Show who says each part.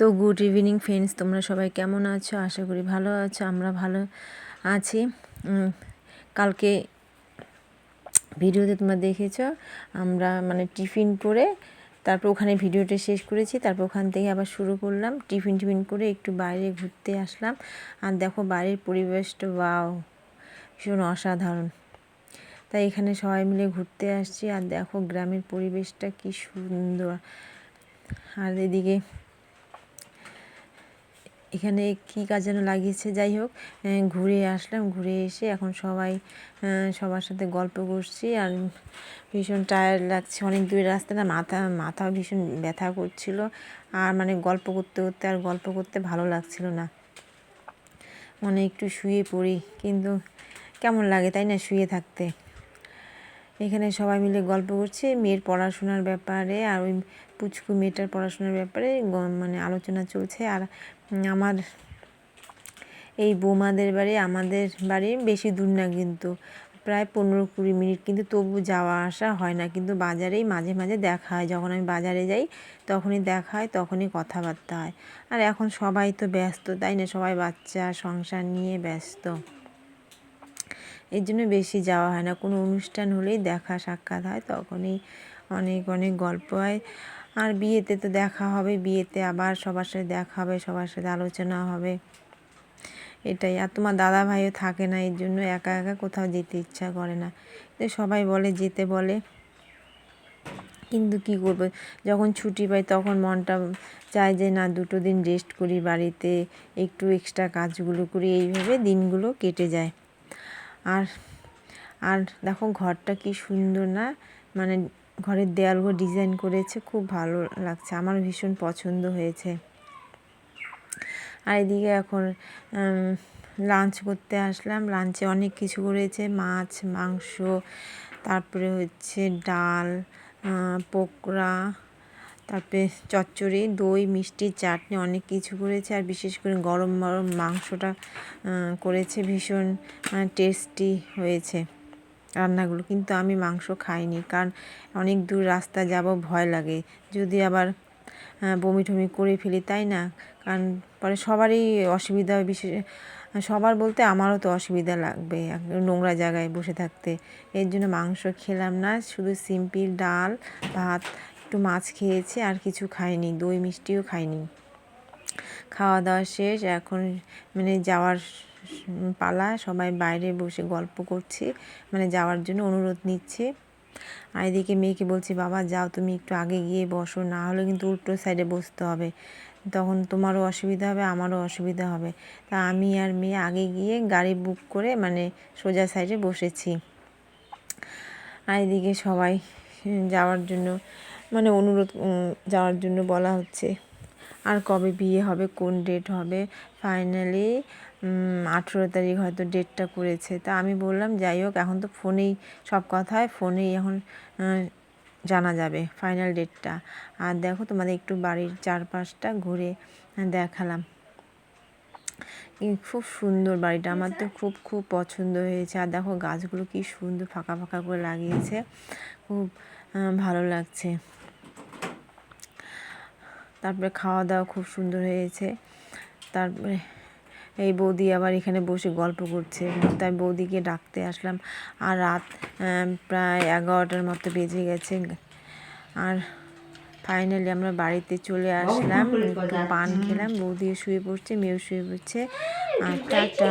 Speaker 1: তো good evening friends, তোমরা সবাই কেমন আছো? আশা করি ভালো আছো, আমরা ভালো আছি। কালকে ভিডিওতে তোমরা দেখেছ, আমরা মানে টিফিন করে তারপর ওখানে ভিডিওটা শেষ করেছি, তারপর ওখান থেকে আবার শুরু করলাম, টিফিন টিফিন করে একটু বাইরে ঘুরতে আসলাম। আর দেখো বাইরের পরিবেশটা বাও ভীষণ অসাধারণ। তাই এখানে সবাই মিলে ঘুরতে আসছি, আর দেখো গ্রামের পরিবেশটা কি সুন্দর। আর এদিকে এখানে কী কাজ যেন লাগিয়েছে? যাই হোক ঘুরে আসলাম। ঘুরে এসে এখন সবাই সবার সাথে গল্প করছি আর ভীষণ টায়ার্ড লাগছে। অনেক দূরের রাস্তাটা মাথা মাথা ভীষণ ব্যথা করছিল। আর মানে গল্প করতে করতে আর গল্প করতে ভালো লাগছিল না। মনে একটু শুয়ে পড়ি, কিন্তু কেমন লাগে তাই না শুয়ে থাকতে? এখানে সবাই মিলে গল্প করছে, মেয়ের পড়াশোনার ব্যাপারে আর ওই পুচকু মেয়েটার পড়াশোনার ব্যাপারে মানে আলোচনা চলছে। আর আমার এই বৌমাদের বাড়ি, আমাদের বাড়ি বেশি দূর না কিন্তু, প্রায় পনেরো কুড়ি মিনিট। কিন্তু তবু যাওয়া আসা হয় না। কিন্তু বাজারেই মাঝে মাঝে দেখা হয়। যখন আমি বাজারে যাই, তখনই দেখা হয়, তখনই কথাবার্তা হয়। আর এখন সবাই তো ব্যস্ত, তাই না? সবাই বাচ্চা, সংসার নিয়ে ব্যস্ত। এর জন্য বেশি যাওয়া হয় না। কোনো অনুষ্ঠান হলেই দেখা সাক্ষাৎ হয়, তখনই অনেক অনেক গল্প হয়। আর বিয়েতে তো দেখা হবে, বিয়েতে আবার সবার সাথে দেখা হবে, সবার সাথে আলোচনা হবে। এটাই। আর তোমার দাদা ভাইও থাকে না, এর জন্য একা একা কোথাও যেতে ইচ্ছা করে না। তো সবাই বলে যেতে বলে। কিন্তু কি করব? যখন ছুটি পাই তখন মনটা চায় যে, না, দুটো দিন রেস্ট করি বাড়িতে, একটু এক্সট্রা কাজগুলো করি। এইভাবে দিনগুলো কেটে যায়। আর আর দেখো ঘরটা কি সুন্দর না? মানে ঘরের দেয়ালগুলো ডিজাইন করেছে, খুব ভালো লাগছে। আমার ভীষণ পছন্দ হয়েছে। আর এদিকে এখন লাঞ্চ করতে আসলাম। লাঞ্চে অনেক কিছু করেছে। মাছ, মাংস, তারপরে হচ্ছে ডাল পকোড়া তারপরে চচ্চড়ি, দই, মিষ্টি, চাটনি অনেক কিছু করেছে আর বিশেষ করে গরম গরম মাংসটা করেছে ভীষণ টেস্টি হয়েছে রান্নাগুলো। কিন্তু আমি মাংস খাইনি কারণ অনেক দূর রাস্তা যাব ভয় লাগে। যদি আবার বমি টমি করে ফেলি, তাই না? কারণ পরে সবারই অসুবিধা বিশেষ, সবার বলতে আমারও তো অসুবিধা লাগবে নোংরা জায়গায় বসে থাকতে। এর জন্য মাংস খেলাম না, শুধু সিম্পল ডাল, ভাত একটু মাছ খেয়েছি, আর কিছু খাইনি, দই মিষ্টিও খাইনি। খাওয়া দাওয়া শেষ, এখন মানে যাওয়ার পালা, সবাই বাইরে বসে গল্প করছে মানে যাওয়ার জন্য অনুরোধ নিচ্ছে। আর এদিকে মেয়েকে বলছি, বাবা, যাও তুমি একটু আগে গিয়ে বসো, না হলে কিন্তু উল্টো সাইডে বসতে হবে। তখন তোমারও অসুবিধা হবে, আমারও অসুবিধা হবে। তা আমি আর মেয়ে আগে গিয়ে গাড়ি বুক করে মানে সোজা সাইডে বসেছি। আর এদিকে সবাই যাওয়ার জন্য মানে অনুরোধ যাওয়ার জন্য বলা হচ্ছে। আর কবে বিয়ে হবে, কোন ডেট হবে? ফাইনালি আঠেরো তারিখ হয়তো ডেটটা করেছে। তা আমি বললাম, যাই হোক, এখন তো ফোনেই সব কথায়, ফোনেই এখন জানা যাবে ফাইনাল ডেটটা আর দেখো, তোমাদের একটু বাড়ির চারপাশটা ঘুরে দেখালাম। খুব সুন্দর বাড়িটা, আমার তো খুব খুব পছন্দ হয়েছে। আর দেখো, গাছগুলো কি সুন্দর ফাঁকা ফাঁকা করে লাগিয়েছে। খুব ভালো লাগছে। তারপরে খাওয়া দাওয়া খুব সুন্দর হয়েছে। তারপরে এই বৌদি আবার এখানে বসে গল্প করছে। তাই বৌদিকে ডাকতে আসলাম। আর রাত প্রায় এগারোটার মতো বেজে গেছে। আর ফাইনালি আমরা বাড়িতে চলে আসলাম। একটু পান খেলাম। বৌদিও শুয়ে পড়ছে, মেয়েও শুয়ে পড়ছে। আর টাটা।